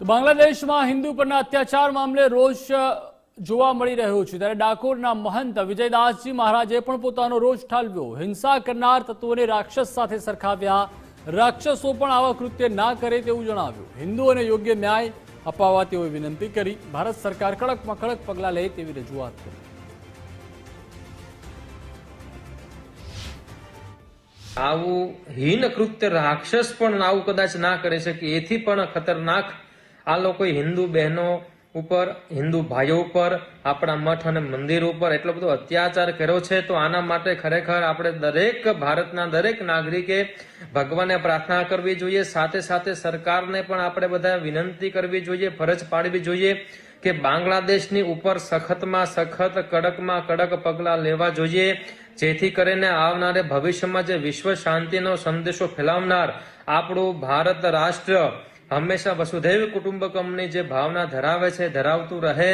તો બાંગ્લાદેશમાં હિન્દુ પરના અત્યાચાર મામલે રોષ જોવા મળી રહ્યો છે. ત્યારે ડાકોરના મહંત વિજયદાસજી મહારાજે પણ પોતાનો રોષ ઠાલવ્યો. હિંસા કરનાર તત્વોને રાક્ષસ સાથે સરખાવ્યા. રાક્ષસો પણ આવા કૃત્ય ના કરે તેવું જણાવ્યું. હિન્દુઓને યોગ્ય ન્યાય અપાવવા તેઓએ વિનંતી કરી. ભારત સરકાર કડકમાં કડક પગલાં લે તેવી રજૂઆત કરી. આવું હીન કૃત્ય રાક્ષસ પણ આવું કદાચ ના કરી શકે એથી પણ ખતરનાક આ લોકો હિન્દુ બહેનો ઉપર, હિન્દુ ભાઈઓ ઉપર, આપણા મઠ અને મંદિર ઉપર એટલો બધો અત્યાચાર કર્યો છે, તો આના માટે ખરેખર આપણે દરેક ભારતના દરેક નાગરિકે ભગવાનને પ્રાર્થના કરવી જોઈએ. સાથે સાથે સરકારને પણ આપણે બધા વિનંતી કરવી જોઈએ, ફરજ પાડવી જોઈએ કે બાંગ્લાદેશની ઉપર સખતમાં સખત, કડકમાં કડક પગલાં લેવા જોઈએ. જેથી કરીને આવનારે ભવિષ્યમાં જે વિશ્વ શાંતિનો સંદેશો ફેલાવનાર આપણું ભારત રાષ્ટ્ર હંમેશા વસુધૈવ કુટુંબકમની જે ભાવના ધરાવે છે ધરાવતું રહે